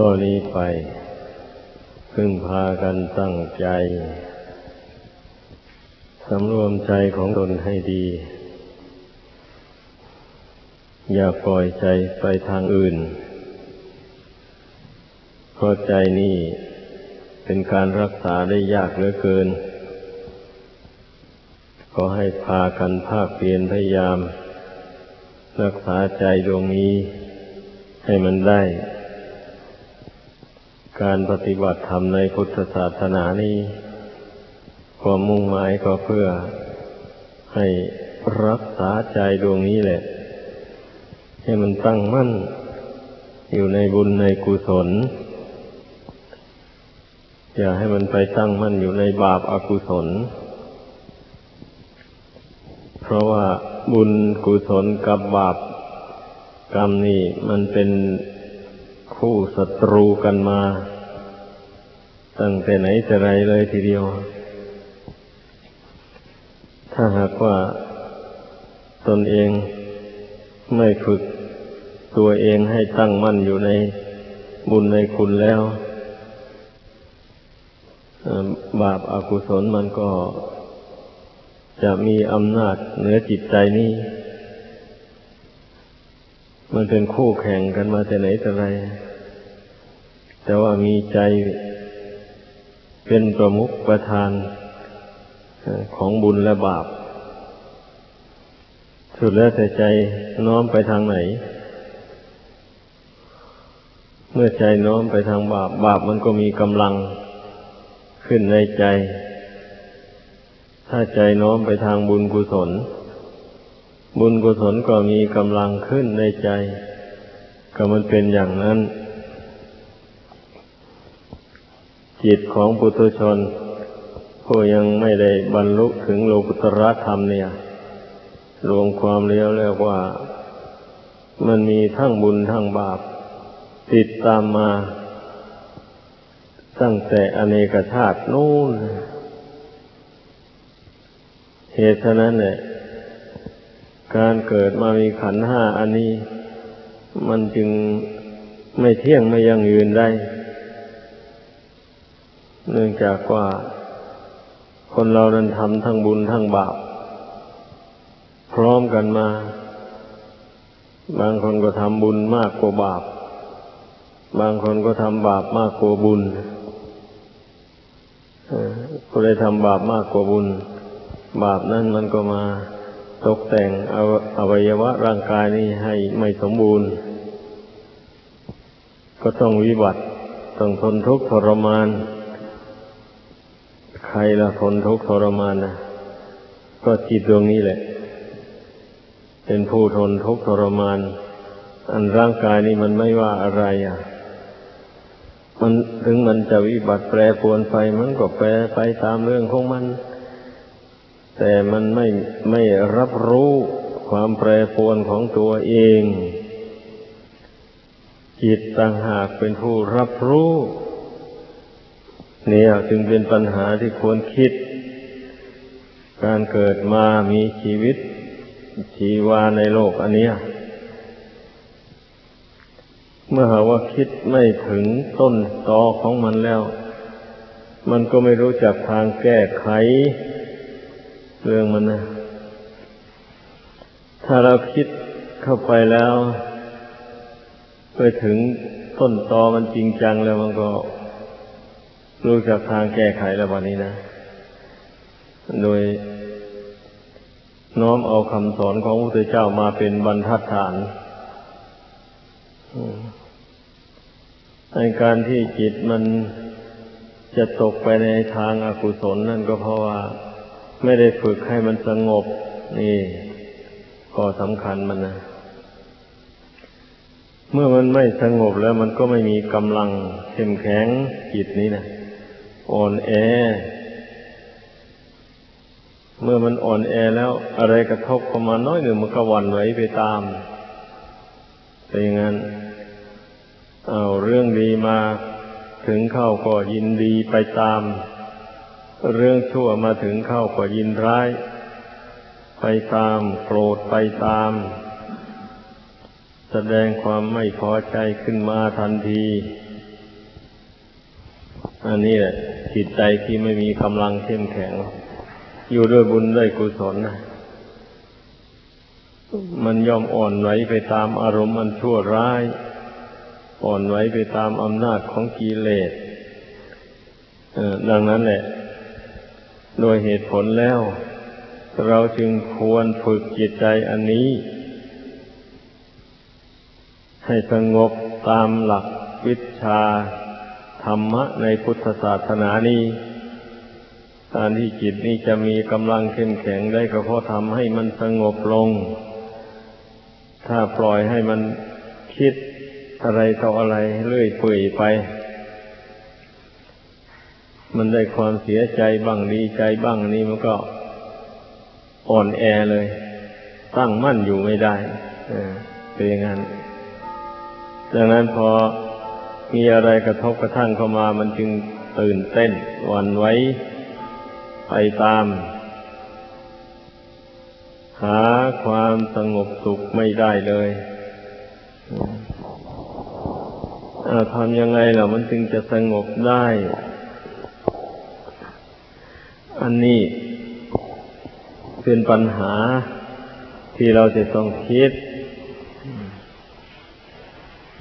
ต่อนนี้ไป พึ่งพากันตั้งใจ สำรวมใจของตนให้ดี อย่าปล่อยใจไปทางอื่น เพราะใจนี่เป็นการรักษาได้ยากเหลือเกิน ขอให้พากันภาคเพียรพยายาม รักษาใจดวงนี้ให้มันได้ การปฏิบัติธรรมในพุทธศาสนานี้ความมุ่งหมายก็เพื่อให้รักษาใจดวงนี้แหละ ให้มันตั้งมั่น อยู่ในบุญในกุศล อย่าให้มันไปตั้งมั่นอยู่ในบาปอากุศล เพราะว่าบุญกุศลกับบาปกรรมนี่มันเป็น คู่ศัตรูกันมา ตั้งแต่ไหนแต่ไรเลยทีเดียว ถ้าหากว่าตนเองไม่ฝึกตัวเองให้ตั้งมั่นอยู่ในบุญในคุณแล้วบาปอากุศลมันก็จะมีอำนาจเหนือจิตใจนี้ มันเป็นคู่แข่งกันมาแต่ไหนแต่ไร แต่ว่ามีใจเป็นประมุขประธานของบุญและบาป สุดแล้วแต่ใจน้อมไปทางไหน เมื่อใจน้อมไปทางบาป บาปมันก็มีกำลังขึ้นในใจ ถ้าใจน้อมไปทางบุญกุศล บุญกุศลก็มีกำลังขึ้นในใจ ก็มันเป็นอย่างนั้น จิตของปุถุชนผู้ยังไม่ได้บรรลุถึงโลกุตรธรรมเนี่ย รวมความเลี้ยวเรียกว่า มันมีทั้งบุญทั้งบาป ติดตามมา ตั้งแต่อเนกชาตินู่นเหตุฉะนั้นเนี่ยการเกิดมามีขันห้าอันนี้ มันจึงไม่เที่ยงไม่ยั่งยืนได้ เนื่องจากว่า คนเรานั้นทำทั้งบุญทั้งบาป พร้อมกันมา บางคนก็ทำบุญมากกว่าบาป บางคนก็ทำบาปมากกว่าบุญผู้ใดทำบาปมากกว่าบุญ บาปนั้นมันก็มาตกแต่งอวัยวะร่างกายนี้ให้ไม่สมบูรณ์ ก็ต้องวิบัติ ต้องทนทุกข์ทรมาน ใครละทนทุกข์ทรมานนะก็จิตดวงนี้แหละ เป็นผู้ทนทุกข์ทรมาน อันร่างกายนี้มันไม่ว่าอะไรอะ มันถึงมันจะวิบัติแปรปรวนไปมันก็แปรไปตามเรื่องของมัน แต่มันไม่ไม่รับรู้ความแปรปรวนของตัวเอง จิตต่างหากเป็นผู้รับรู้ เนี่ยจึงเป็นปัญหาที่ควรคิด การเกิดมามีชีวิต ชีวาในโลกอันนี้เมื่อหาว่าคิดไม่ถึงต้นตอของมันแล้ว มันก็ไม่รู้จักทางแก้ไข เรื่องมันนะ ถ้าเราคิดเข้าไปแล้ว ไปถึงต้นตอมันจริงจังแล้วมันก็ รู้จักทางแก้ไขแล้ววันนี้นะ โดยน้อมเอาคำสอนของพระพุทธเจ้ามาเป็นบรรทัดฐานในการที่จิตมันจะตกไปในทางอากุศลนั่นก็เพราะว่า ไม่ได้ฝึกให้มันสงบ นี่ก็สำคัญมันนะ เมื่อมันไม่สงบแล้วมันก็ไม่มีกำลังเข้มแข็งจิตนี้นะ อ่อนแอ เมื่อมันอ่อนแอแล้วอะไรกระทบเข้ามาน้อยหนึ่งมันก็วันไหวไปตามเป็นอย่างนั้นเอาเรื่องดีมาถึงเข้าก็ยินดีไปตาม เรื่องชั่วมาถึงเข้าก็ยินร้าย ไปตามโกรธไปตาม แสดงความไม่พอใจขึ้นมาทันที อันนี้แหละจิตใจที่ไม่มีกำลังเข้มแข็ง อยู่ด้วยบุญด้วยกุศลนะมันยอมอ่อนไหวไปตามอารมณ์มันชั่วร้าย อ่อนไหวไปตามอำนาจของกิเลสดังนั้นแหละ โดยเหตุผลแล้ว เราจึงควรฝึกจิตใจอันนี้ ให้สงบตามหลักวิชา ธรรมะในพุทธศาสนานี้การที่จิตนี้จะมีกำลังเข้มแข็งได้ก็เพราะทำให้มันสงบลง ถ้าปล่อยให้มันคิดอะไรต่ออะไรเรื่อยเปื่อยไป มันได้ความเสียใจบ้างดีใจบ้างนี่มันก็อ่อนแอเลย ตั้งมั่นอยู่ไม่ได้เป็นอย่างนั้นดังนั้นพอ มีอะไรกระทบกระทั่งเข้ามา มันจึงตื่นเต้นหวั่นไหวไปตาม หาความสงบสุขไม่ได้เลยทำยังไงล่ะมันจึงจะสงบได้ อันนี้เป็นปัญหาที่เราจะต้องคิด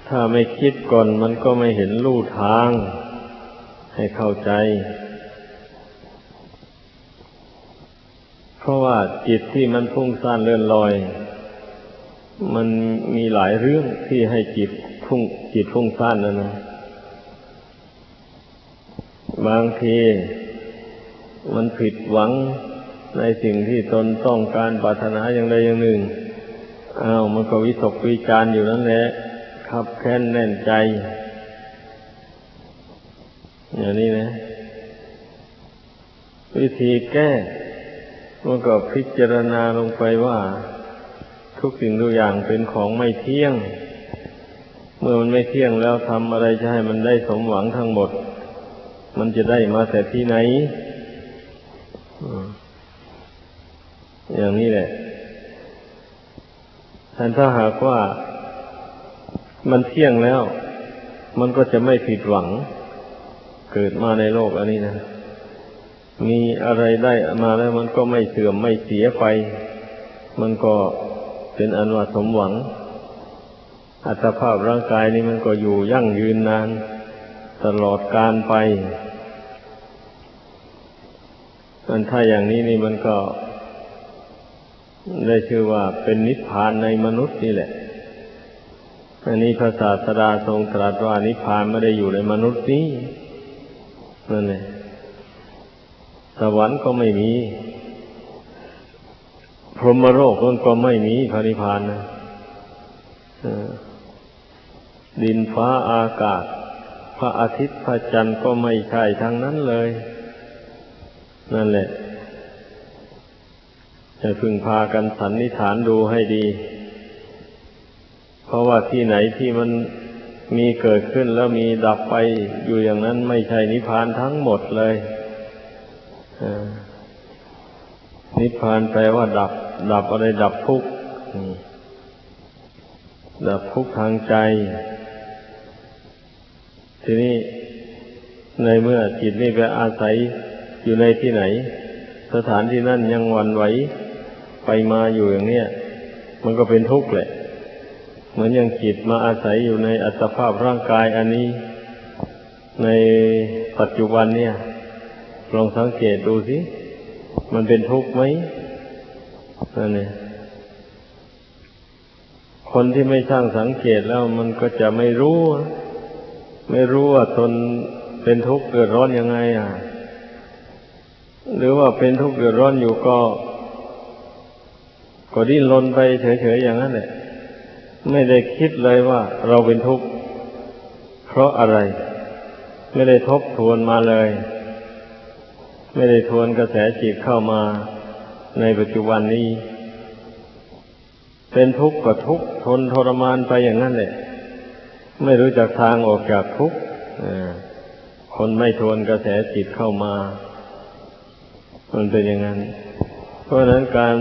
ถ้าไม่คิดก่อนมันก็ไม่เห็นลู่ทาง ให้เข้าใจ เพราะว่าจิตที่มันพุ่งซ่านเลื่อนลอย มันมีหลายเรื่องที่ให้จิตพุ่งจิตพุ่งซ่านนั่นนะบางทีมันผิดหวังในสิ่งที่ตนต้องการปรารถนาอย่างใดอย่างหนึ่ง อ้าวมันก็วิตกวิจารอยู่นั่นแหละ ขับแค้นแน่นใจ อย่างนี้นะ วิธีแก้มันก็พิจารณาลงไปว่า ทุกสิ่งทุกอย่างเป็นของไม่เที่ยง เมื่อมันไม่เที่ยงแล้วทำอะไรจะให้มันได้สมหวังทั้งหมด มันจะได้มาแต่ที่ไหนอย่างนี้แหละแต่ถ้าหากว่า มันเที่ยงแล้ว มันก็จะไม่ผิดหวัง เกิดมาในโลกอันนี้นะ มีอะไรได้มาแล้วมันก็ไม่เสื่อมไม่เสียไป มันก็เป็นอันว่าสมหวัง อัตภาพร่างกายนี้มันก็อยู่ยั่งยืนนาน ตลอดการไป มันถ้าอย่างนี้นี่มันก็ ได้ชื่อว่าเป็นนิพพานในมนุษย์นี่แหละ อันนี้พระศาสดาทรงตรัสว่านิพพานไม่ได้อยู่ในมนุษย์นี้นั่นเองสวรรค์ก็ไม่มี พรหมโลกนั่นก็ไม่มีพระนิพพานนะดินฟ้าอากาศ พระอาทิตย์พระจันทร์ก็ไม่ใช่ทั้งนั้นเลย นั่นแหละจะพึงพากันสันนิษฐานดูให้ดี เพราะว่าที่ไหนที่มันมีเกิดขึ้นแล้วมีดับไปอยู่อย่างนั้นไม่ใช่นิพพานทั้งหมดเลยนิพพานแปลว่าดับ ดับอะไรดับทุกข์ดับทุกข์ทางใจ ทีนี้ในเมื่อจิตนี่ไปอาศัยอยู่ในที่ไหน สถานที่นั่นยังวันไหวไปมาอยู่อย่างเนี้ยมันก็เป็นทุกข์แหละ เหมือนอย่างจิตมาอาศัยอยู่ในอัตภาพร่างกายอันนี้ ในปัจจุบันเนี่ย ลองสังเกตดูสิ มันเป็นทุกข์ไหมนั่นเองคนที่ไม่ช่างสังเกตแล้วมันก็จะไม่รู้ ไม่รู้ว่าตนเป็นทุกข์เกิดร้อนยังไง อะ หรือว่าเป็นทุกข์เกิดร้อนอยู่ก็ ก็ดิ้นรนไปเฉยๆอย่างนั้นแหละ ไม่ได้คิดเลยว่าเราเป็นทุกข์เพราะอะไร ไม่ได้ทบทวนมาเลย ไม่ได้ทวนกระแสจิตเข้ามาในปัจจุบันนี้ เป็นทุกข์ก็ทุกข์ทนทรมานไปอย่างนั้นแหละ ไม่รู้จักทางออกจากทุกข์คนไม่ทวนกระแสจิตเข้ามา มันเป็นอย่างนั้น เพราะนั้นการ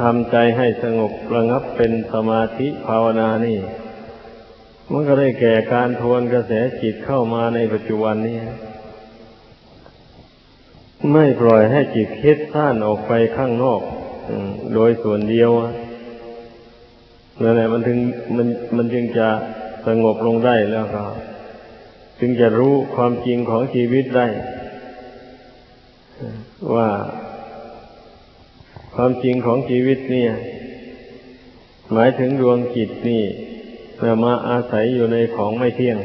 ทำใจให้สงบระงับเป็นสมาธิภาวนานี่ มันก็ได้แก่การทวนกระแสจิตเข้ามาในปัจจุบันนี้ ไม่ปล่อยให้จิตคิดท่านออกไปข้างนอกโดยส่วนเดียวนั่นแหละมันถึงมันมันจึงจะสงบลงได้แล้วก็จึงจะรู้ความจริงของชีวิตได้ ว่า ความจริงของชีวิตเนี่ย หมายถึงดวงจิตนี่มาอาศัยอยู่ในของไม่เที่ยง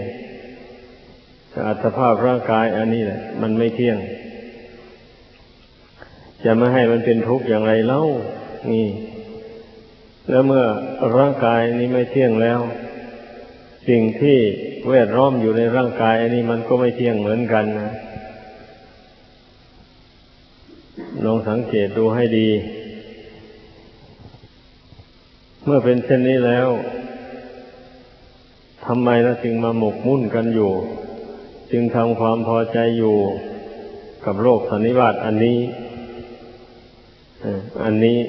อัตภาพร่างกายอันนี้แหละ มันไม่เที่ยง จะไม่ให้มันเป็นทุกข์อย่างไรเล่า นี่ แล้วเมื่อร่างกายนี้ไม่เที่ยงแล้ว สิ่งที่แวดล้อมอยู่ในร่างกาย อันนี้มันก็ไม่เที่ยงเหมือนกันนะลองสังเกตดูให้ดี เมื่อเป็นเช่นนี้แล้วทำไมเราจึงมาหมกมุ่นกันอยู่ จึงทำความพอใจอยู่กับโลกสันนิบาตอันนี้อันนี้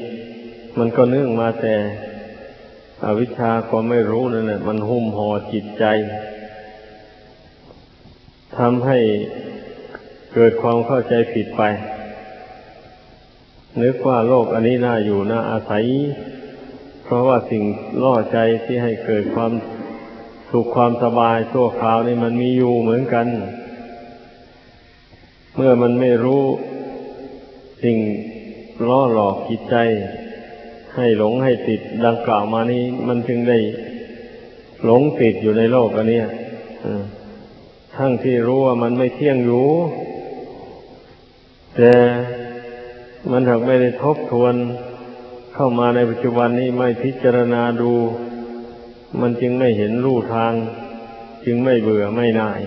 มันก็เนื่องมาแต่อวิชชาความไม่รู้นั่นแหละมันหุ้มห่อจิตใจทำให้เกิดความเข้าใจผิดไป นึกว่าโลกอันนี้น่าอยู่น่าอาศัย เพราะว่าสิ่งล่อใจที่ให้เกิดความสุขความสบายชั่วคราวนี่มันมีอยู่เหมือนกัน เมื่อมันไม่รู้สิ่งล่อหลอกจิตใจ ให้หลงให้ติดดังกล่าวมานี้ มันจึงได้หลงติดอยู่ในโลกอันนี้ทั้งที่รู้ว่ามันไม่เที่ยงอยู่ แต่มันถักไม่ได้ทบทวน เข้ามาในปัจจุบันนี้ไม่พิจารณาดู มันจึงไม่เห็นรูทาง จึงไม่เบื่อไม่น่าย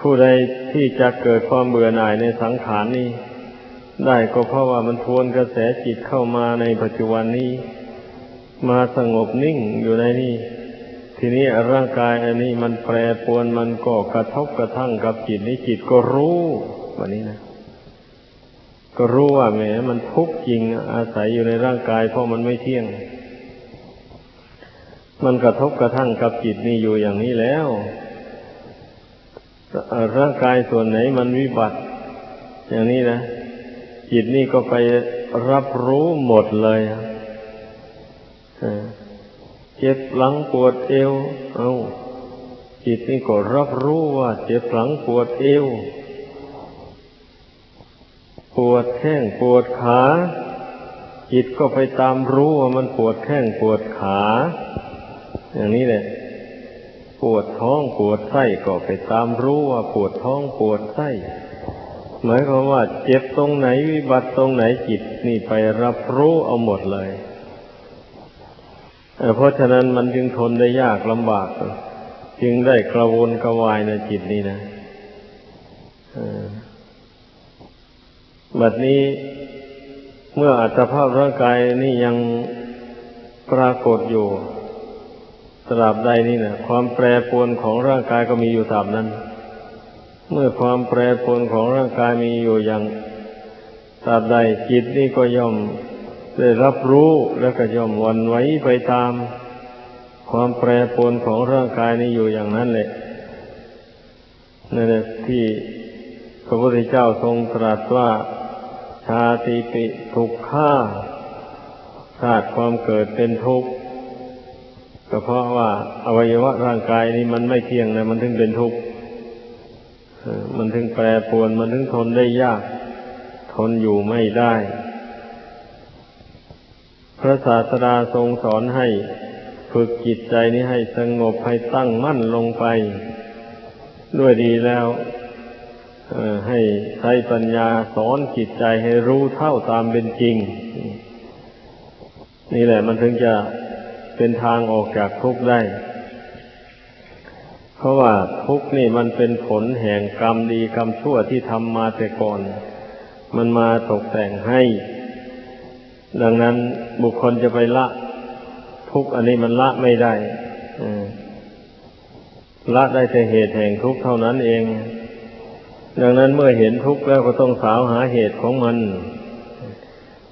ผู้ใดที่จะเกิดความเบื่อหน่ายในสังขารนี้ ได้ก็เพราะว่ามันทวนกระแสจิตเข้ามาในปัจจุบันนี้ มาสงบนิ่งอยู่ในนี้ ทีนี้ร่างกายอันนี้มันแปรปรวนมันก็กระทบกระทั่งกับจิตนี้จิตก็รู้วันนี้นะ ก็รู้ว่าแหมมันทุกข์จริงอาศัยอยู่ในร่างกายเพราะมันไม่เที่ยง มันกระทบกระทั่งกับจิตนี่อยู่อย่างนี้แล้ว ร่างกายส่วนไหนมันวิบัติ อย่างนี้นะ จิตนี่ก็ไปรับรู้หมดเลยเจ็บหลังปวดเอว เอาจิตนี่ก็รับรู้ว่าเจ็บหลังปวดเอว ปวดแข้งปวดขา จิตก็ไปตามรู้ว่ามันปวดแข้งปวดขา อย่างนี้แหละ ปวดท้องปวดไส้ก็ไปตามรู้ว่าปวดท้องปวดไส้หมายความว่า เจ็บตรงไหนวิบัติตรงไหนจิตนี่ไปรับรู้เอาหมดเลยเพราะฉะนั้นมันจึงทนได้ยากลำบาก จึงได้กระวนกระวายในจิตนี้นะ บัดนี้เมื่ออัตภาพร่างกายนี่ยังปรากฏอยู่ตราบใดนี่นะความแปรปรวนของร่างกายก็มีอยู่ตราบนั้น เมื่อความแปรปรวนของร่างกายมีอยู่อย่างตราบใดจิตนี่ก็ย่อมได้รับรู้แล้วก็ย่อมวันไหวไปตาม ความแปรปรวนของร่างกายนี้อยู่อย่างนั้นแหละนั่นแหละที่พระพุทธเจ้าทรงตรัสว่า ชาติปิทุกข้าชาติความเกิดเป็นทุกข์ก็เพราะว่าอวัยวะร่างกายนี้มันไม่เที่ยงนะมันถึงเป็นทุกข์มันถึงแปรปรวน มันถึงทนได้ยาก ทนอยู่ไม่ได้ พระศาสดาทรงสอนให้ฝึกจิตใจนี้ให้สงบให้ตั้งมั่นลงไป ด้วยดีแล้ว ให้ใช้ปัญญาสอนจิตใจให้รู้เท่าตามเป็นจริง นี่แหละมันถึงจะเป็นทางออกจากทุกข์ได้ เพราะว่าทุกข์นี่มันเป็นผลแห่งกรรมดีกรรมชั่วที่ทำมาแต่ก่อน มันมาตกแต่งให้ ดังนั้นบุคคลจะไปละ ทุกข์อันนี้มันละไม่ได้ละได้แต่เหตุแห่งทุกข์เท่านั้นเอง ดังนั้นเมื่อเห็นทุกข์แล้วก็ต้องสาวหาเหตุของมัน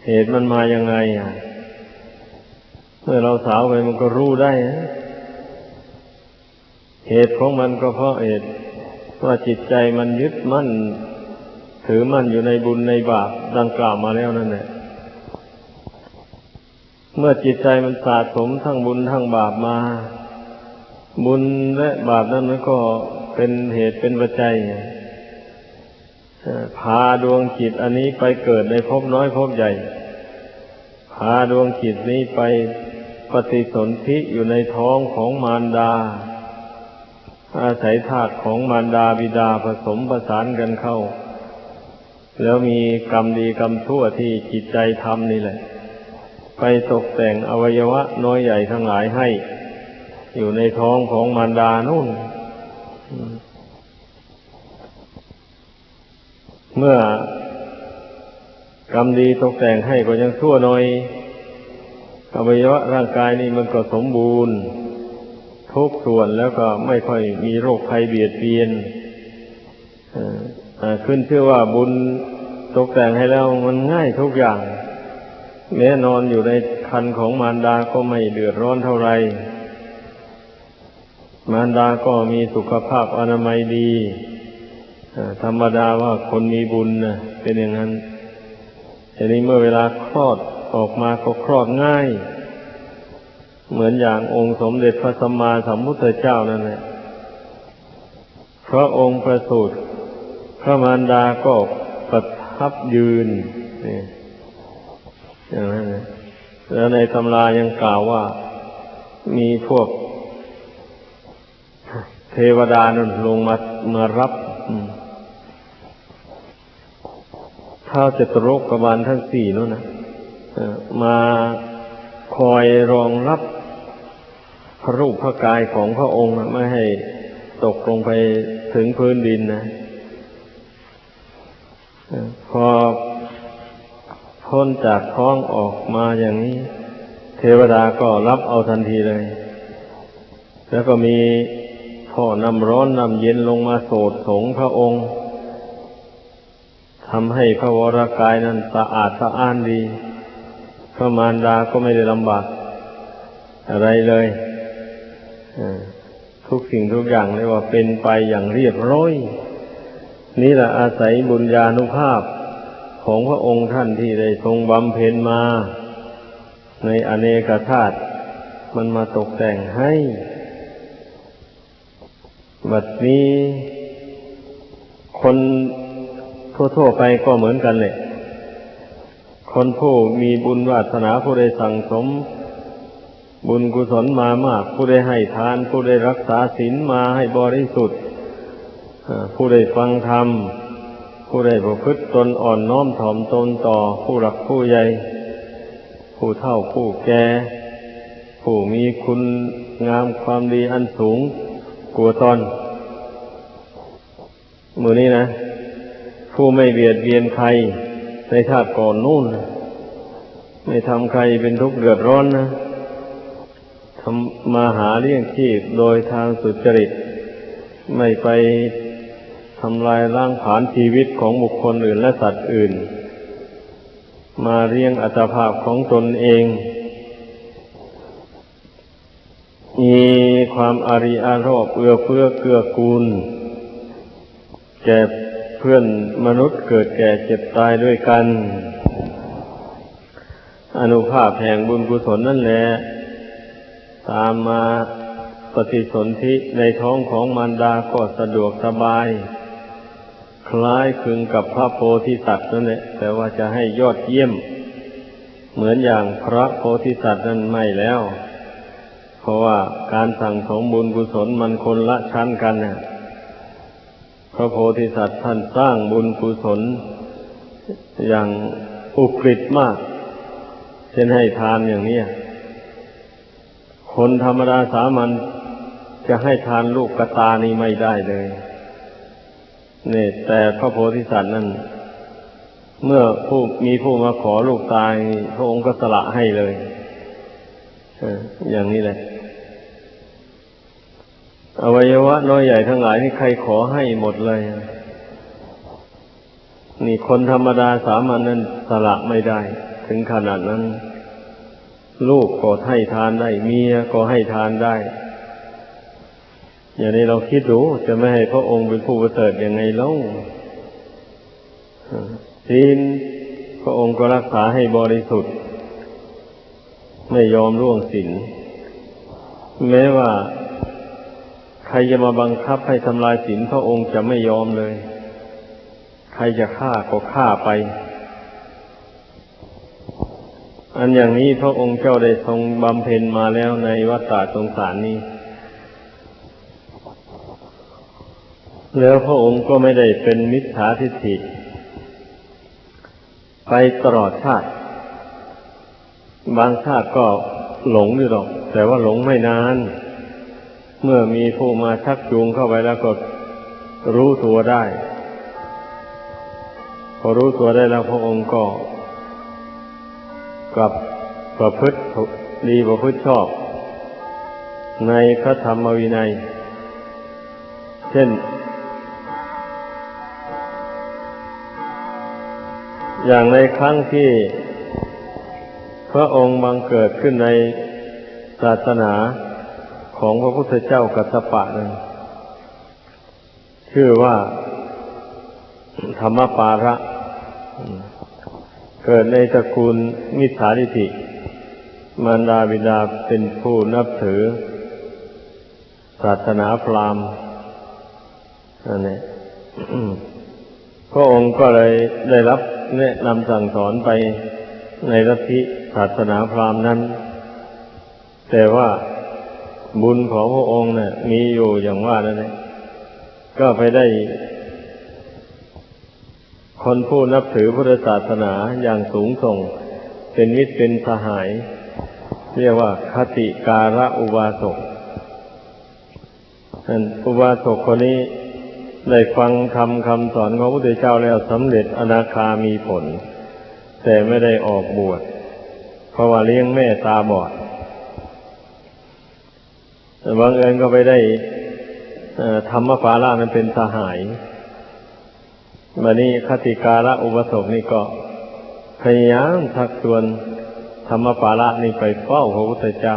เหตุมันมายังไงอะเมื่อเราสาวไปมันก็รู้ได้ เหตุของมันก็เพราะเหตุว่าจิตใจมันยึดมั่น ถือมั่นอยู่ในบุญในบาปดังกล่าวมาแล้วนั่นแหละ เมื่อจิตใจมันสะสมทั้งบุญทั้งบาปมา บุญและบาปนั้นมันก็เป็นเหตุเป็นปัจจัย พาดวงจิตอันนี้ไปเกิดในภพน้อยภพใหญ่ พาดวงจิตนี้ไปปฏิสนธิอยู่ในท้องของมารดา อาศัยธาตุของมารดาบิดาผสมประสานกันเข้า แล้วมีกรรมดีกรรมชั่วที่จิตใจทำนี่แหละ ไปตกแต่งอวัยวะน้อยใหญ่ทั้งหลายให้ อยู่ในท้องของมารดานู่น เมื่อกรรมดีตกแต่งให้ก็ยังชั่วหน่อยอวัยวะร่างกายนี่มันก็สมบูรณ์ ทุกส่วนแล้วก็ไม่ค่อยมีโรคภัยเบียดเบียนขึ้นชื่อว่าบุญตกแต่งให้แล้วมันง่ายทุกอย่าง แม้นอนอยู่ในคันของมารดาก็ไม่เดือดร้อนเท่าไร มารดาก็มีสุขภาพอนามัยดี ธรรมดาว่าคนมีบุญนะเป็นอย่างนั้นทีนี้เมื่อเวลาคลอดออกมาก็คลอดง่าย เหมือนอย่างองค์สมเด็จพระสัมมาสัมพุทธเจ้านั่นแหละพระองค์ประสูติพระมารดาก็ประทับยืนนี่อย่างนั้นนะแล้วในตำรายังกล่าวว่า มีพวกเทวดานั่นลงมามารับ ท้าจตุรกบาลทั้งสี่นั่นนะมาคอยรองรับพระรูปพระกายของพระองค์ไม่ให้ตกลงไปถึงพื้นดินนะพอพ้นจากท้องออกมาอย่างนี้ เทวดาก็รับเอาทันทีเลย แล้วก็มีพ่อน้ำร้อนน้ำเย็นลงมาโสดสงพระองค์ำให้พระวรากายนั้นสะอาดสะอ้านดี พระมารดาก็ไม่ได้ลำบากอะไรเลยทุกสิ่งทุกอย่างเลยว่าเป็นไปอย่างเรียบร้อย นี่แหละอาศัยบุญญาณุภาพของพระองค์ท่านที่ได้ทรงบำเพ็ญมา ในอเนกชาติมันมาตกแต่งให้ บัดนี้คน ทั่วๆไปก็เหมือนกันเลยคนผู้มีบุญวาสนาผู้ได้สั่งสม บุญกุศลมามาก ผู้ได้ให้ทาน ผู้ได้รักษาศีลมาให้บริสุทธิ์ผู้ได้ฟังธรรม ผู้ได้ประพฤติตนอ่อนน้อมถ่อมตนต่อผู้หลักผู้ใหญ่ ผู้เฒ่าผู้แก่ ผู้มีคุณงามความดีอันสูงกลัวตนมือนี้นะ ผู้ไม่เบียดเบียนใครในชาติก่อนนู่น ไม่ทำใครเป็นทุกข์เดือดร้อนนะทำมาหาเลี้ยงชีพโดยทางสุจริต ไม่ไปทำลายร่างผานชีวิตของบุคคลอื่นและสัตว์อื่น มาเลี้ยงอัตภาพของตนเอง มีความอารีอารอบเอื้อเฟื้อเกื้อกูลแก่ พื่อนมนุษย์เกิดแก่เจ็บตายด้วยกัน อนุภาพแห่งบุญกุศลนั่นแหละตามมาปฏิสนธิในท้องของมารดาก็สะดวกสบาย คล้ายคลึงกับพระโพธิสัตว์นั่นแหละแต่ว่าจะให้ยอดเยี่ยม เหมือนอย่างพระโพธิสัตว์นั้นไม่แล้ว เพราะว่าการสั่งสมบุญกุศลมันคนละชั้นกันน่ะ พระโพธิสัตว์ท่านสร้างบุญกุศล อย่างอุกฤษมาก เช่นให้ทานอย่างนี้คนธรรมดาสามัญจะให้ทานลูกกระตานี่ไม่ได้เลยเนี่ยแต่พระโพธิสัตว์นั้นเมื่อผู้มีผู้มาขอลูกตายพระองค์ก็สละให้เลยอย่างนี้เลย อวัยวะน้อยใหญ่ทั้งหลายนี่ใครขอให้หมดเลย นี่คนธรรมดาสามัญนั้นสละไม่ได้ ถึงขนาดนั้น ลูกก็ให้ทานได้ เมียก็ให้ทานได้ อย่างนี้เราคิดดูจะไม่ให้พระองค์เป็นผู้ประเสริฐยังไงเล่าศีลพระองค์ก็รักษาให้บริสุทธิ์ ไม่ยอมร่วงศีลแม้ว่า รจะมาบังคับให้ทำลายศีลพระองค์จะไม่ยอมเลย ใครจะฆ่าก็ฆ่าไป อันอย่างนี้พระองค์เจ้าได้ทรงบำเพ็ญมาแล้วในวัฏฏะสงสารนี้ แล้วพระองค์ก็ไม่ได้เป็นมิจฉาทิฏฐิ ไปตลอดชาติ บางชาติก็หลงอยู่หรอก แต่ว่าหลงไม่นาน เมื่อมีผู้มาชักจูงเข้าไปแล้วก็รู้ตัวได้ พอรู้ตัวได้แล้วพระองค์ก็กลับประพฤติดีประพฤติชอบ ในพระธรรมวินัย เช่น อย่างในครั้งที่พระองค์บังเกิดขึ้นในศาสนา ของพระพุทธเจ้ากัสสปะนั้นชื่อว่าธรรมปาระ เกิดในตระกูลมิจฉาทิฏฐิมารดาบิดาเป็นผู้นับถือ ศาสนาพราหมณ์นั่นเองพระองค์ก็เลยได้รับแนะนำสั่งสอนไปในลัทธิศาสนาพราหมณ์นั้น แต่ว่า บุญของพระองค์เนี่ย มีอยู่อย่างว่านั่นเองก็ไปได้ คนผู้นับถือพุทธศาสนาอย่างสูงส่ง เป็นมิตรเป็นสหาย เรียกว่าคติการะอุบาสกอุบาสกคนนี้ได้ฟังคำคำสอนของพระพุทธเจ้าแล้วสำเร็จอนาคามีผล แต่ไม่ได้ออกบวชเพราะว่าเลี้ยงแม่ตาบอด บางเอิญก็ไปได้ธรรมปารานั้นเป็นสหายวันนี้คติการะอุปสมนี่ก็พยายามทักชวนธรรมปาระนี่ไปเฝ้าพระพุทธเจ้า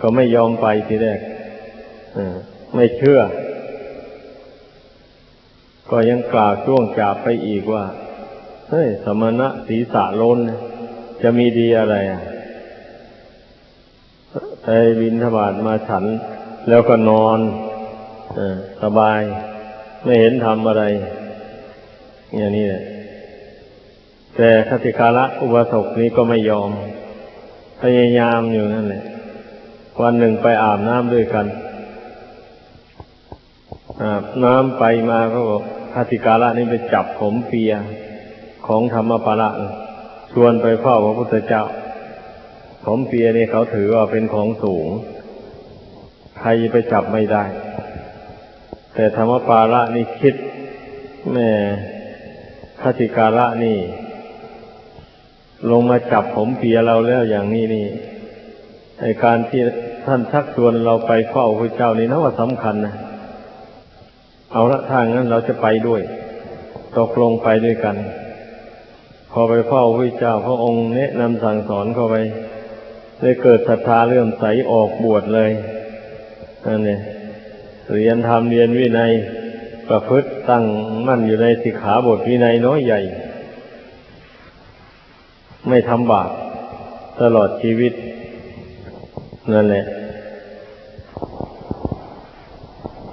ก็ไม่ยอมไปทีแรกไม่เชื่อ ก็ยังกล่าวช่วงจาบไปอีกว่า เฮ้ย สมณะศีรษะโลนจะมีดีอะไรอะ ไปบินทบาทมาฉัน แล้วก็นอนอสบาย ไม่เห็นทำอะไร อย่างนี้แหละแต่คติกาละอุบาสกนี้ก็ไม่ยอม พยายามอยู่นั่นแหละ วันหนึ่งไปอาบน้ำด้วยกัน อาบน้ำไปมาก็บอกคติกาละนี่ไปจับผมเปียของธรรมปาระชวนไปเฝ้าพระพุทธเจ้า ผมเปียนี่เขาถือว่าเป็นของสูง ใครไปจับไม่ได้ แต่ธรรมปาระนี่คิดแม่คติการะนี่ ลงมาจับผมเปียเราแล้วอย่างนี้นี่ในการที่ท่านชักชวนเราไปเฝ้าพระเจ้านี่นะว่าสำคัญนะเอาละทางนั้นเราจะไปด้วย ตกลงไปด้วยกัน พอไปเฝ้าพระเจ้าพระองค์แนะนำสั่งสอนเข้าไป ได้เกิดศรัทธาเลื่อมใสออกบวชเลยนั่นเนี่ยเรียนธรรมเรียนวินัยประพฤติตั้งมั่นอยู่ในสิกขาบทวินัยน้อยใหญ่ ไม่ทำบาปตลอดชีวิต นั่นแหละ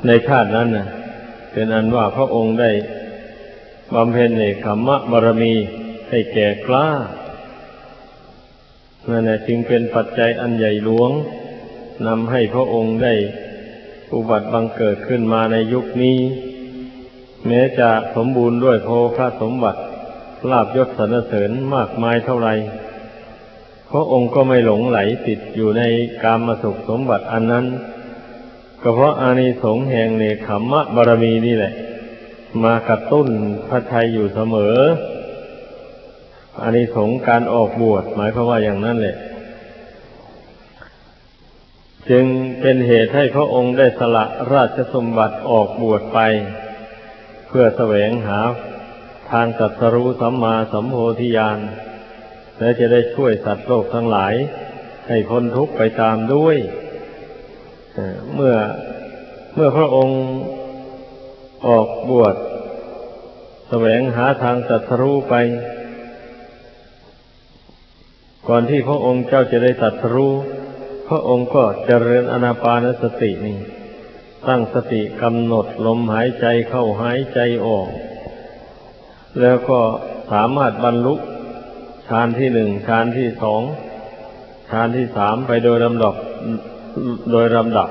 ในชาตินั้นนะเป็นอันว่าพระองค์ได้บำเพ็ญเนคขมมะบารมีให้แก่กล้า นั่นแหละจึงเป็นปัจจัยอันใหญ่หลวงนำให้พระองค์ได้อุบัติบังเกิดขึ้นมาในยุคนี้ แม้จะสมบูรณ์ด้วยโภคสมบัติลาบยศสรรเสริญมากมายเท่าไรพระองค์ก็ไม่หลงไหลติดอยู่ในกามสุขสมบัติอันนั้นก็เพราะอานิสงส์แห่งเนคขมมะบารมีนี่แหละ มากระตุ้นพระทัยอยู่เสมอ อานิสงส์การออกบวชหมายความว่าอย่างนั้นแหละ จึงเป็นเหตุให้พระองค์ได้สละราชสมบัติออกบวชไป เพื่อแสวงหาทางตัสรู้สัมมาสัมโพธิญาณและจะได้ช่วยสัตว์โลกทั้งหลาย ให้พ้นทุกข์ไปตามด้วยเมื่อเมื่อพระองค์ออกบวชแสวงหาทางตัดรู้ไป ก่อนที่พระองค์เจ้าจะได้ตัดรู้ พระองค์ก็เจริญอนาปานสตินี่ตั้งสติกำหนดลมหายใจเข้าหายใจออก แล้วก็สามารถบรรลุฌานที่หนึ่งฌานที่สองฌานที่สามไปโดยลำดับโดยลำดับ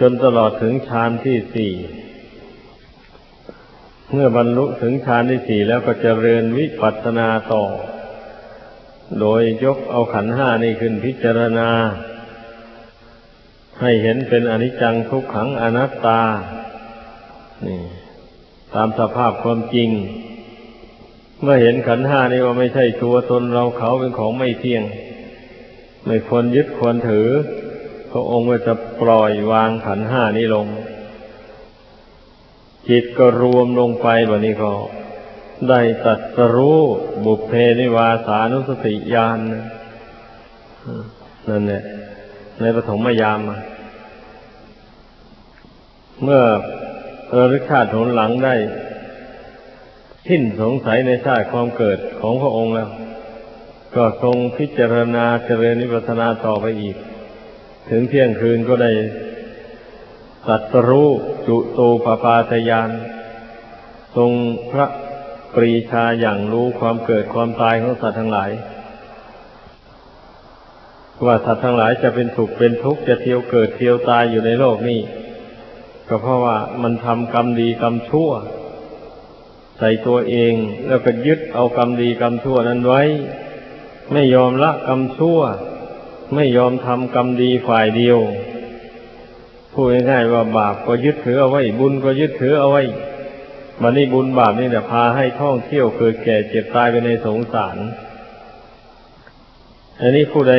จนตลอดถึงฌานที่สี่เมื่อบรรลุถึงฌานที่สี่แล้วก็เจริญวิปัสสนาต่อ โดยยกเอาขันห้านี่ขึ้นพิจารณา ให้เห็นเป็นอนิจจังทุกขังอนัตตา นี่ ตามสภาพความจริง เมื่อเห็นขันห้านี่ว่าไม่ใช่ตัวตนเราเขาเป็นของไม่เที่ยง ไม่ควรยึดควรถือ พระองค์ก็จะปล่อยวางขันห้านี้ลง จิตก็รวมลงไปแบบนี้ก็ ได้ตัดสรู้บุพเพนิวาสานุสติญาณนั่นแหละในปฐมยามเมื่อระลึกชาติผลหลังได้สิ้นสงสัยในชาติความเกิดของพระองค์แล้ว ก็ทรงพิจารณาเจริญนิพพานาต่อไปอีก ถึงเที่ยงคืนก็ได้สัตรู้จุตูปปาตยาน ทรงพระ ปรีชาอย่างรู้ความเกิดความตายของสัตว์ทั้งหลาย ว่าสัตว์ทั้งหลายจะเป็นสุขเป็นทุกข์จะเที่ยวเกิดเที่ยวตายอยู่ในโลกนี้ ก็เพราะว่ามันทำกรรมดีกรรมชั่ว ใส่ตัวเองแล้วก็ยึดเอากรรมดีกรรมชั่วนั้นไว้ ไม่ยอมละกรรมชั่ว ไม่ยอมทำกรรมดีฝ่ายเดียวพูดง่ายๆว่าบาปก็ยึดถือเอาไว้ บุญก็ยึดถือเอาไว้ มันนี่บุญบาปนี่เนี่ยพาให้ท่องเที่ยวเกิดแก่เจ็บตายไปในสงสาร อันนี้ผู้ใด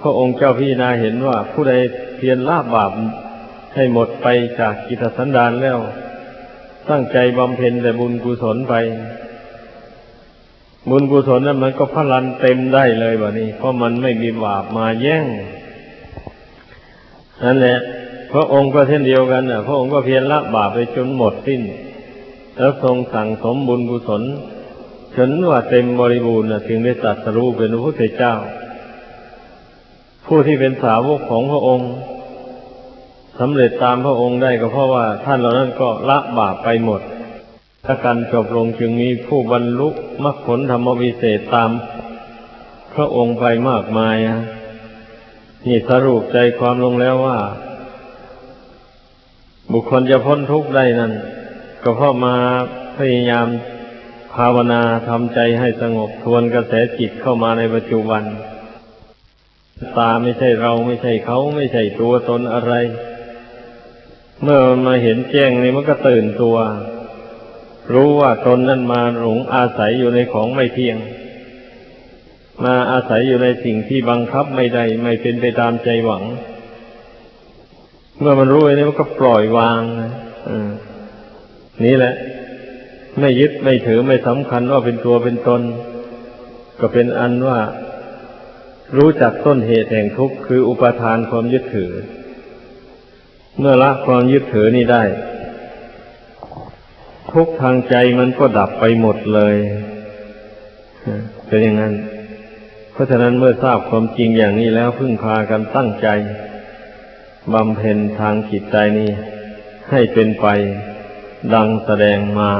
พระองค์เจ้าพี่นาเห็นว่า ผู้ใดเพียรละบาปให้หมดไปจากกิจสันดานแล้ว ตั้งใจบำเพ็ญแต่บุญกุศลไป บุญกุศลนั้นมันก็พลันเต็มได้เลยแบบนี้ เพราะมันไม่มีบาปมาแย่งนั่นแหละ พระองค์ก็เช่นเดียวกันน่ะพระองค์ก็เพียรละบาปไปจนหมดสิ้น แล้วทรงสั่งสมบุญกุศลจนว่าเต็มบริบูรณ์นะถึงได้ตรัสรู้เป็นพระพุทธเจ้า ผู้ที่เป็นสาวกของพระองค์สำเร็จตามพระองค์ได้ก็เพราะว่าท่านเหล่านั้นก็ละบาปไปหมดถ้าการจบลงจึงมีผู้บรรลุมรรคผลธรรมวิเศษตาม พระองค์ไปมากมายนี่สรุปใจความลงแล้วว่า บุคคลจะพ้นทุกข์ได้นั้นก็เพราะมาพยายามภาวนาทำใจให้สงบทวนกระแสจิตเข้ามาในปัจจุบัน ตาไม่ใช่เราไม่ใช่เขาไม่ใช่ตัวตนอะไร เมื่อมันมาเห็นแจ้งนี่มันก็ตื่นตัว รู้ว่าตนนั้นมาหลงอาศัยอยู่ในของไม่เที่ยง มาอาศัยอยู่ในสิ่งที่บังคับไม่ได้ไม่เป็นไปตามใจหวัง เมื่อมันรู้อย่างนี้มันก็ปล่อยวางนี่แหละ ไม่ยึดไม่ถือไม่สำคัญว่าเป็นตัวเป็นตน ก็เป็นอันว่า รู้จักต้นเหตุแห่งทุกข์คืออุปทานความยึดถือ เมื่อละความยึดถือนี่ได้ ทุกทางใจมันก็ดับไปหมดเลยเป็นอย่างนั้น เพราะฉะนั้นเมื่อทราบความจริงอย่างนี้แล้วพึ่งพากันตั้งใจ บำเพ็ญทางจิตใจนี้ให้เป็นไปดังแสดงมา